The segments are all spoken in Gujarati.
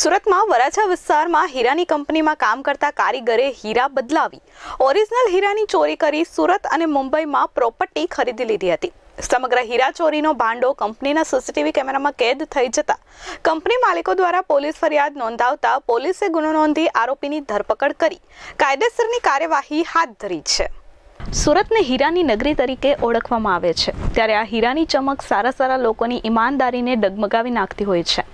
સુરતમાં વરાછા વિસ્તારમાં હીરાની કંપનીમાં કામ કરતા કારીગરે હીરા બદલાવી. ઓરિજિનલ હીરાની ચોરી કરી સુરત અને મુંબઈમાં પ્રોપર્ટી ખરીદી લીધી હતી. સમગ્ર હીરા ચોરીનો ભાંડો કંપનીના સીસીટીવી કેમેરામાં કેદ થઈ જતા. કંપની માલિકો દ્વારા પોલીસ ફરિયાદ નોંધાવતા પોલીસે ગુનો નોંધી આરોપીની ધરપકડ કરી. કાયદેસરની કાર્યવાહી હાથ ધરી છે. સુરતને હીરાની નગરી તરીકે ઓળખવામાં આવે છે. ત્યારે આ હીરાની ચમક સારા સારા લોકોની ઈમાનદારીને ડગમગાવી નાખતી હોય છે.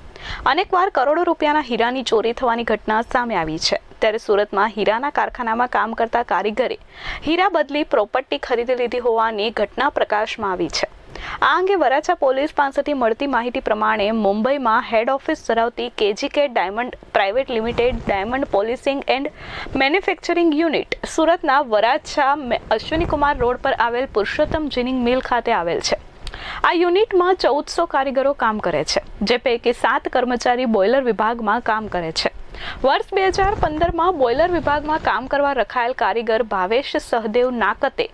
અનેકવાર કરોડો રૂપિયાના હીરાની ચોરી થવાની ઘટના સામે આવી છે. ત્યારે સુરતમાં હીરાના કારખાનામાં કામ કરતા કારીગરે હીરા બદલી પ્રોપર્ટી ખરીદી લીધી હોવાની ઘટના પ્રકાશમાં આવી છે. આ અંગે વરાછા પોલીસ પાસેથી મળતી માહિતી પ્રમાણે મુંબઈમાં હેડ ઓફિસ ધરાવતી KGK diamond private limited diamond polishing and manufacturing unit સુરતના વરાછા અશ્વિનીકુમાર રોડ પર આવેલ પુરુષોત્તમ જીનિંગ મિલ ખાતે આવેલ છે. આ યુનિટમાં ચૌદસો કારીગરો કામ કરે છે, જે પૈકી સાત કર્મચારી બોઇલર વિભાગમાં કામ કરે છે. વર્ષ બે હજાર પંદરમાં બોઇલર વિભાગમાં કામ કરવા રખાયેલ કારીગર ભાવેશ સહદેવ નાકતે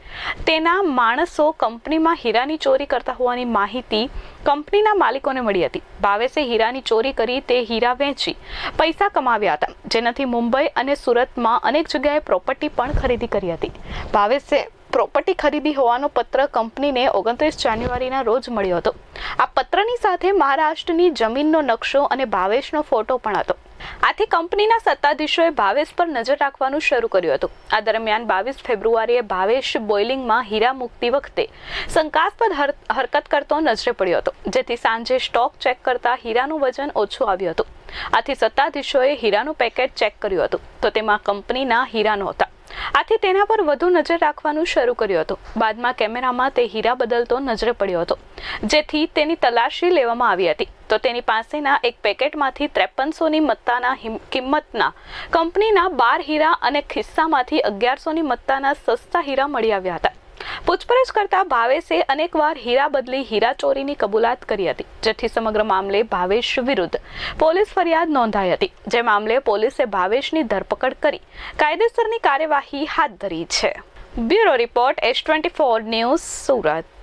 તેના માણસો કંપનીમાં હીરાની ચોરી કરતા હોવાની માહિતી કંપનીના માલિકોને મળી હતી. ભાવેશે હીરાની ચોરી કરી તે હીરા વેચી પૈસા કમાવ્યા હતા, જેનાથી મુંબઈ અને સુરતમાં અનેક જગ્યાએ પ્રોપર્ટી પણ ખરીદી કરી હતી. ભાવેશે પ્રોપર્ટી ખરીદી હોવાનો પત્ર કંપનીને ઓગણત્રીસ જાન્યુઆરીના રોજ મળ્યો હતો. આ પત્રની સાથે મહારાષ્ટ્રની જમીનનો નકશો અને ભાવેશનો ફોટો પણ હતો. આથી કંપનીના સત્તાધીશોએ ભાવેશ પર નજર રાખવાનું શરૂ કર્યું હતું. આ દરમિયાન બાવીસ ફેબ્રુઆરીએ ભાવેશ બોઇલિંગમાં હીરા મુકતી વખતે શંકાસ્પદ હર- હરકત કરતો નજરે પડ્યો હતો, જેથી સાંજે સ્ટોક ચેક કરતા હીરાનું વજન ઓછું આવ્યું હતું. આથી સત્તાધીશોએ હીરાનું પેકેટ ચેક કર્યું હતું. તો તેમાં કંપનીના હીરા નહોતા. આથી તેના પર વધુ નજર રાખવાનું શરૂ કર્યું હતું. બાદમાં કેમેરામાં તે હીરા બદલતો નજરે પડ્યો હતો. જેથી તેની તલાશી લેવામાં આવી હતી. તો તેની પાસેના એક પેકેટમાંથી ત્રેપનસોની મત્તાના કિંમતના કંપનીના બાર હીરા અને ખિસ્સામાંથી અગિયારસોની મત્તાના સસ્તા હીરા મળી આવ્યા હતા. પૂછપરછ કરતા ભાવેશે અનેકવાર હીરા બદલી હીરા ચોરીની કબૂલાત કરી હતી. જેથી સમગ્ર મામલે ભાવેશ વિરુદ્ધ પોલીસ ફરિયાદ નોંધાઈ હતી. જે મામલે પોલીસે ભાવેશની ધરપકડ કરી કાયદેસરની કાર્યવાહી હાથ ધરી છે. Bureau report S twenty four news Surat.